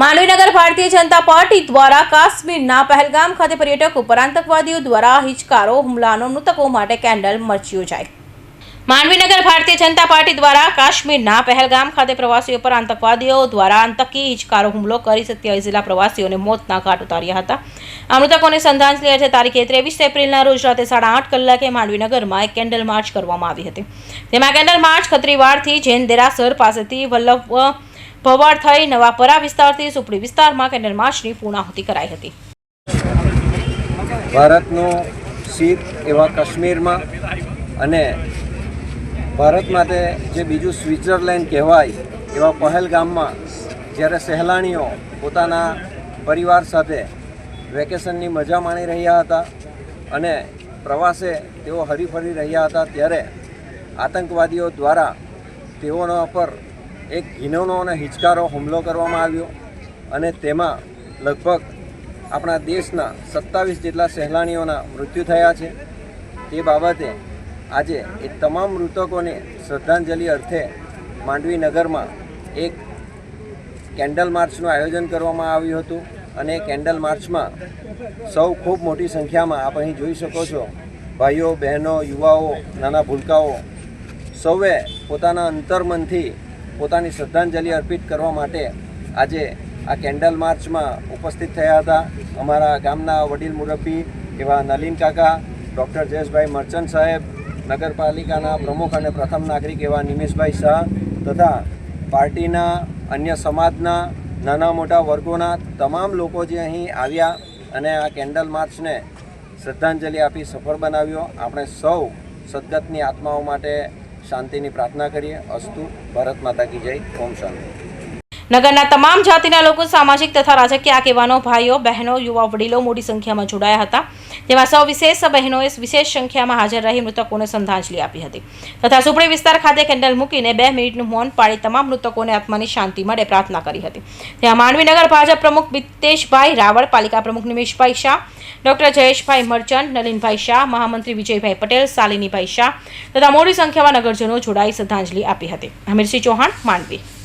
માંડવીનગર Bharatiya Janata party દ્વારા કાશ્મીરના પહેલગામ ખાતે પર્યટક ઉપર આતંકવાદીઓ દ્વારા હિચકારો, હુમલાનો મૃતકો માટે કેન્ડલ મર્ચ યોજાઈ. માંડવીનગર ભારતીય જનતા પાર્ટી દ્વારા કાશ્મીરના પહેલગામ ખાતે પ્રવાસીઓ પર આતંકવાદીઓ દ્વારા આતંકી હિચકારો હુમલો કરી સત્યાવીસ જિલ્લા પ્રવાસીઓને મોતના ઘાટ ઉતાર્યા હતા. આ મૃતકોને શ્રદ્ધાંજલિ અર્થે તારીખે ત્રેવીસ એપ્રિલના રોજ રાતે સાડા આઠ કલાકે માંડવીનગરમાં એક કેન્ડલ માર્ચ કરવામાં આવી હતી. તેમાં કેન્ડલ માર્ચ ખત્રીવાડથી જૈન દેરાસર પાસેથી વલ્લભ ભવાડ થઈ નવાપરા વિસ્તારથી સુપડી વિસ્તારમાં કેન્ડલ માર્ચની પૂર્ણાહુતિ કરાઈ હતી. ભારતનું શીત એવા કાશ્મીરમાં અને ભારત માટે જે બીજું સ્વિટ્ઝરલેન્ડ કહેવાય એવા પહેલગામમાં જ્યારે સહેલાણીઓ પોતાના પરિવાર સાથે વેકેશનની મજા માણી રહ્યા હતા અને પ્રવાસે તેઓ હરીફરી રહ્યા હતા ત્યારે આતંકવાદીઓ દ્વારા તેઓના પર એક ઘીનોનો અને હિચકારો હુમલો કરવામાં આવ્યો અને તેમાં લગભગ આપણા દેશના સત્તાવીસ જેટલા સહેલાણીઓના મૃત્યુ થયા છે. તે બાબતે આજે એ તમામ મૃતકોને શ્રદ્ધાંજલિ અર્થે માંડવી નગરમાં એક કેન્ડલ માર્ચનું આયોજન કરવામાં આવ્યું હતું અને કેન્ડલ માર્ચમાં સૌ ખૂબ મોટી સંખ્યામાં આપ અહીં જોઈ શકો છો. ભાઈઓ, બહેનો, યુવાઓ, નાના ભૂલકાઓ સૌએ પોતાના અંતર્મનથી પોતાની શ્રદ્ધાંજલિ અર્પિત કરવા માટે આજે આ કેન્ડલ માર્ચમાં ઉપસ્થિત થયા હતા. અમારા ગામના વડીલ મુરબ્બી એવા નલીન કાકા, ડૉક્ટર જયેશભાઈ મર્ચન્ટ સાહેબ, નગરપાલિકાના પ્રમુખ અને પ્રથમ નાગરિક એવા નિમેશભાઈ શાહ તથા પાર્ટીના અન્ય સમાજના નાના મોટા વર્ગોના તમામ લોકો જે અહીં આવ્યા અને આ કેન્ડલ માર્ચને શ્રદ્ધાંજલિ આપી સફળ બનાવ્યો. આપણે સૌ સદગતની આત્માઓ માટે શાંતિની પ્રાર્થના કરીએ. અસ્તુ ભારત માતા કી જય. ઓમ શાંતિ. નગરના તમામ જાતિના લોકો સામાજિક તથા રાજકીય આગેવાનો, ભાઈઓ, બહેનો, યુવા વડીલો મોટી સંખ્યામાં જોડાયા હતા. તેમાં સૌ વિશેષ બહેનોએ વિશેષ સંખ્યામાં હાજર રહી મૃતકોને શ્રદ્ધાંજલિ આપી હતી. તથા સુપડી વિસ્તાર ખાતે કેન્ડલ મૂકીને બે મિનિટનું મૌન પાડી તમામ મૃતકોને આત્માની શાંતિ માટે પ્રાર્થના કરી હતી. ત્યાં માંડવીનગર ભાજપ પ્રમુખ બિતેશભાઈ રાવળ, પાલિકા પ્રમુખ નિમેશભાઈ શાહ, ડોક્ટર જયેશભાઈ મર્ચન્ટ, નલિનભાઈ શાહ, મહામંત્રી વિજયભાઈ પટેલ, શાલિનીભાઈ શાહ તથા મોટી સંખ્યામાં નગરજનો જોડાઈ શ્રદ્ધાંજલિ આપી હતી. હમીરસિંહ ચૌહાણ, માંડવી.